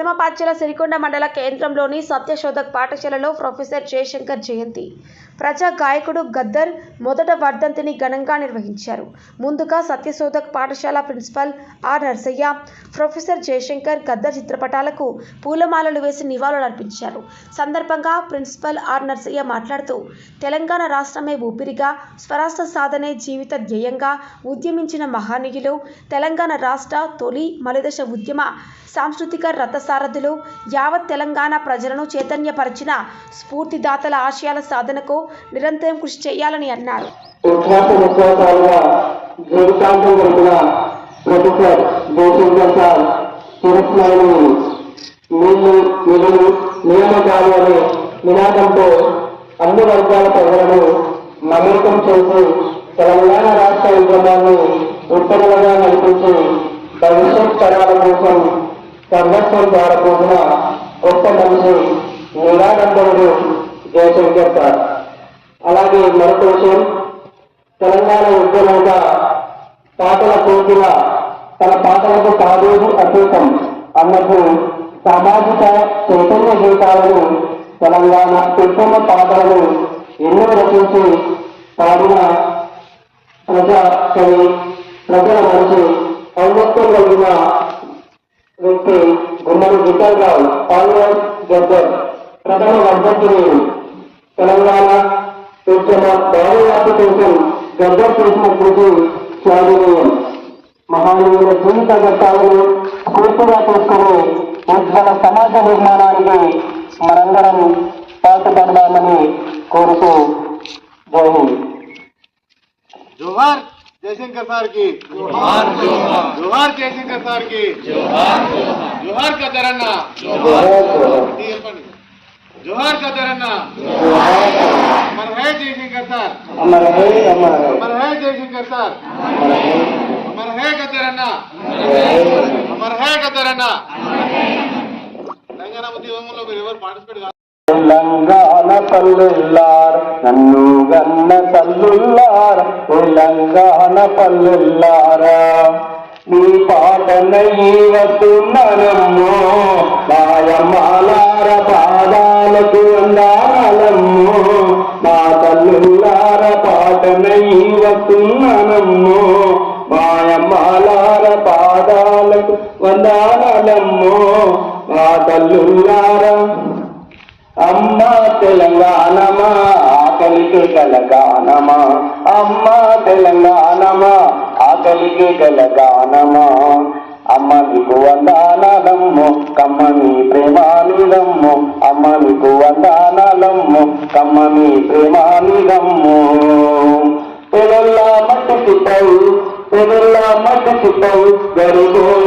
నిజామాబాద్ సిరికొండ మండల కేంద్రంలోని సత్యశోధక్ పాఠశాలలో ప్రొఫెసర్ జయశంకర్ జయంతి. ప్రజా గాయకుడు గద్దర్ మొదట వర్ధంతిని ఘనంగా నిర్వహించారు. ముందుగా సత్యశోధక్ పాఠశాల principal R Narsaiah professor Jayashankar Gaddar చిత్రపటాలకు పూలమాలలు వేసి నివాళులర్పించారు సందర్భంగా ప్రిన్సిపల్ ఆర్ నర్సయ్య మాట్లాడుతూ తెలంగాణ రాష్ట్రమే ఊపిరిగా స్వరాష్ట్ర సాధనే జీవిత ధ్యేయంగా ఉద్యమించిన మహానీయులు తెలంగాణ రాష్ట్ర తొలి మలిదశ ఉద్యమ సాంస్కృతిక రథసారథులు యావత్ తెలంగాణ ప్రజలను చైతన్యపరిచిన స్ఫూర్తిదాతల ఆశయాల సాధనకు నిరంతరం కృషి చేయాలని అన్నారు. అన్నారు ప్రొఫెసర్ సార్ నీళ్ళు నిధులు నియామకాలు అనే నినాదంతో అన్ని వర్గాల ప్రజలను మమేకం చేసి తెలంగాణ రాష్ట్ర ఉద్యమాన్ని ఉత్తరులుగా నడిపించి భవిష్యత్ తరాల కోసం సర్వస్వం దారపోసిన గొప్ప మనిషి నిరాడంబరుడు జయశంకర్ మరొక విషయం తెలంగాణ ఉద్యమంగా పాటల కోరిన తన పాటలకు కాదేది అతీతం అన్నట్టు సామాజిక చైతన్య గీతాలను తెలంగాణ ఉద్యమ పాటలను ఎన్నో రచించి పాడిన ప్రజా కవి ప్రజల మంచి ఔన్నత్యం కలిగిన వ్యక్తి గుమ్మడి విఠలరావు కాంగ్రెస్ గద్దర్. ప్రథమ వర్ధంతిని తెలంగాణ చేస్తున్న పాదయాత్ర కోసం గర్భ చేసిన కృషి స్వాగనీయం మహానీయుల జీవిత ఘట్టాలను స్ఫూర్తిగా తీసుకుని ఉజ్వల సమాజ నిర్మాణానికి మనందరం పాటుపడదామని కోరుతూ జై హింద్ జోహార్ జయశంకర్ సార్ కి జోహార్ జోహార్ జయశంకర్ సార్ కి జోహార్ జోహార్ కదరన్న జోహార్ చెప్పండి జోహార్ కదరన్న జోహార్ अमर है जयशंकर सर అమర హే అమర హే अमर है जयशंकर सर అమర హే अमर है का दरन्ना अमर है का दरन्ना తెలంగాణ ఉద్యమంలో మీరు ఎవరు పార్టిసిపేట్ కాదు తెలంగాణ పల్లెల్లార్ నన్ను గన్న తల్లుల్లార్ తెలంగాణ పల్లెల్లారా నీ పాటనయ్యి వస్తున్నానమ్మో మాయమ్మాలార పాటనయ్యి వస్తున్నానమ్మో మాయమాలార పాదాలకు వందాలమ్మో మా తల్లుల్లారా అమ్మ తెలంగాణమా ఆకలికి కలగానమా అమ్మ తెలంగాణమా ఆకలికి కలగానమా అమ్మ నీకు వందానలమ్ము కమ్మని ప్రేమానిదమ్ము. అమ్మ నీకు వందానలమ్ము కమ్మని ప్రేమానిదమ్ము. রসুল্লাহ মত করব।